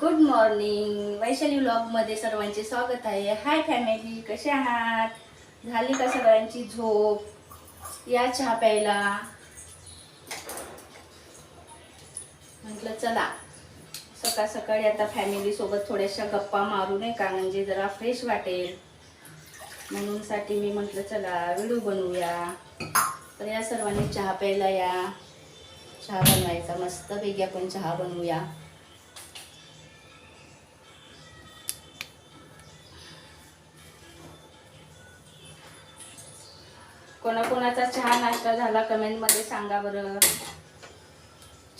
Good morning Vaishali मध्ये सर्वांचे स्वागत आहे. हाय फॅमिली कसे आहात? झाली का सगळ्यांची झोप? या चहा प्यायला. म्हटलं चला. सकाळ सकाळी आता फॅमिलीसोबत थोड्याशा गप्पा मारू नये का? म्हणजे जरा फ्रेश वाटेल. म्हणून साठी मी म्हटलं चला व्हिडिओ बनवूया. तर या सर्वांनी चहा प्यायला या. चहा बनवायचा. मस्त वेगळी आपण चहा बनवूया. कोणाकोणाचा चहा नाश्ता झाला कमेंटमध्ये सांगा बरं.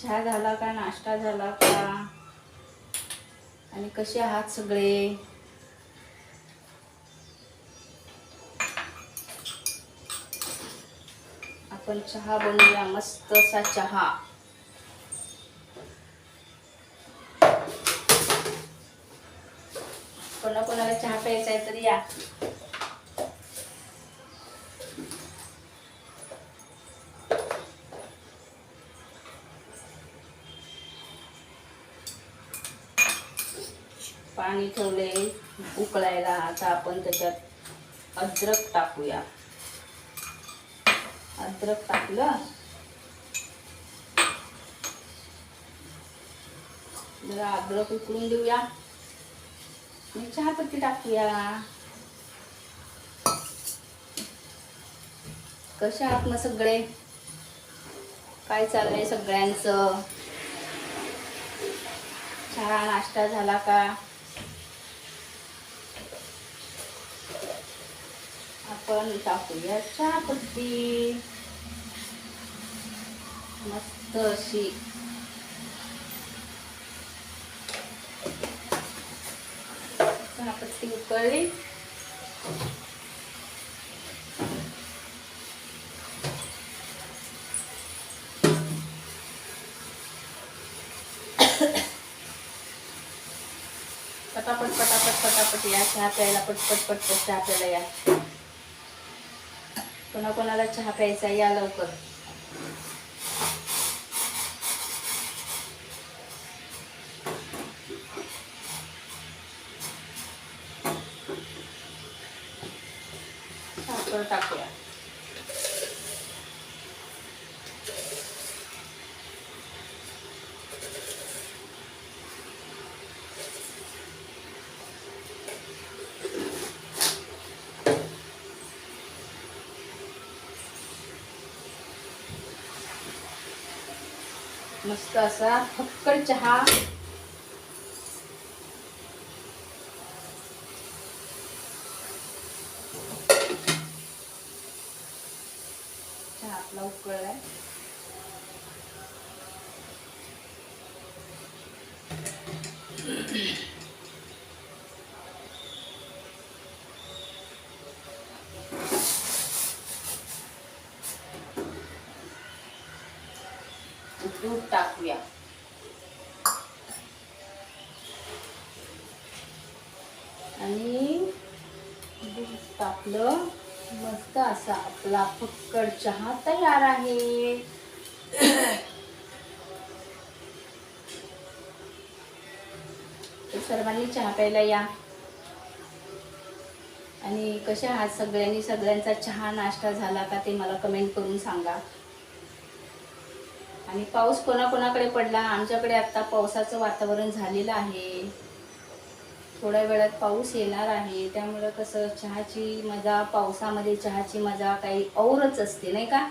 चहा झाला का नाश्ता झाला का? आणि कसे आहात सगळे? आपण चहा बनवूया मस्त असा चहा. कोणाकोणाला चहा प्यायचा आहे तर या. पाणी ठेवले उकळायला. आता आपण त्याच्यात अद्रक टाकूया. अद्रक टाकलं. जरा अद्रक उकळून देऊया आणि चहापत्ती टाकूया. कसे आहात मग सगळे? काय चाललंय सगळ्यांचं? चहा नाश्ता झाला का? आपण टाकूया चहापत्ती मस्त अशी चहापत्ती उकळली पटापट पटापट पटापट या चहा प्यायला पटपट पटपट चहा प्यायला या कोणाकोणाला चहा प्यायचा या लवकर. साखर टाकूया. मस्त असा फक्कड चहा. चहा आपला उकळलाय. दूध टाकूया. आणि दूध टाकलं मस्त असा आपला फक्कड चहा तयार आहे. सर्वांनी चहा प्यायला या. आणि कसे आहात सगळ्यांनी? सगळ्यांचा चहा नाश्ता झाला का ते मला कमेंट करून सांगा. आणि पाऊस कोणाकोणाकडे पडला? आमच्याकडे आत्ता पावसाचं वातावरण झालेलं आहे. थोड्या वेळात पाऊस येणार आहे. त्यामुळं कसं चहाची मजा पावसामध्ये चहाची मजा काही औरच असते नाही का?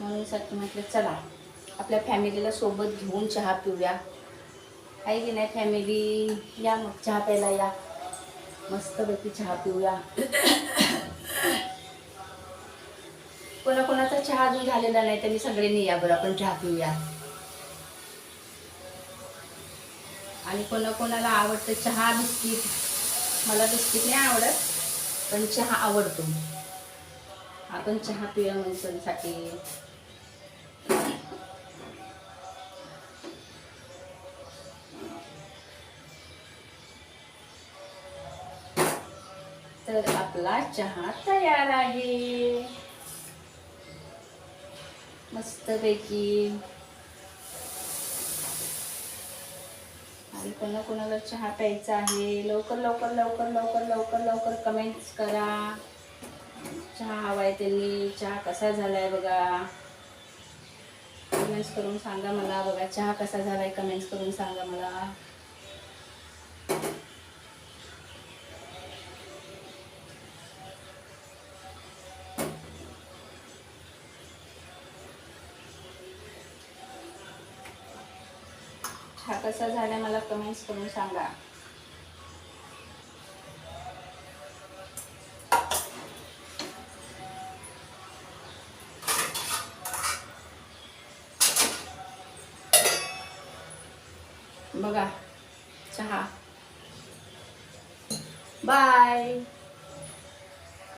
म्हणून साठी म्हटलं चला आपल्या फॅमिलीला सोबत घेऊन चहा पिऊया. आहे की नाही फॅमिली? या मग चहा प्यायला या. मस्तपैकी चहा पिऊया. कोणाकोणाचा चहा अजून झालेला नाही त्यांनी सगळ्यांनी या बरं आपण चहा पिऊया. आणि कोणाकोणाला आवडतं चहा बिस्किट मला बिस्किट नाही आवडत पण चहा आवडतो. आपण चहा पिऊया माणसांसाठी. तर आपला चहा तयार आहे. मस्तपैकी. आणि कोणा कोणाला चहा प्यायचा आहे लवकर लवकर लवकर लवकर लवकर लवकर कमेंट्स करा. चहा हवाय त्यांनी चहा कसा झालाय बघा. कमेंट्स करून सांगा मला बघा चहा कसा झालाय कमेंट्स करून सांगा मला. कसा झाला मला कमेंट्स करून सांगा. बघा चहा. बाय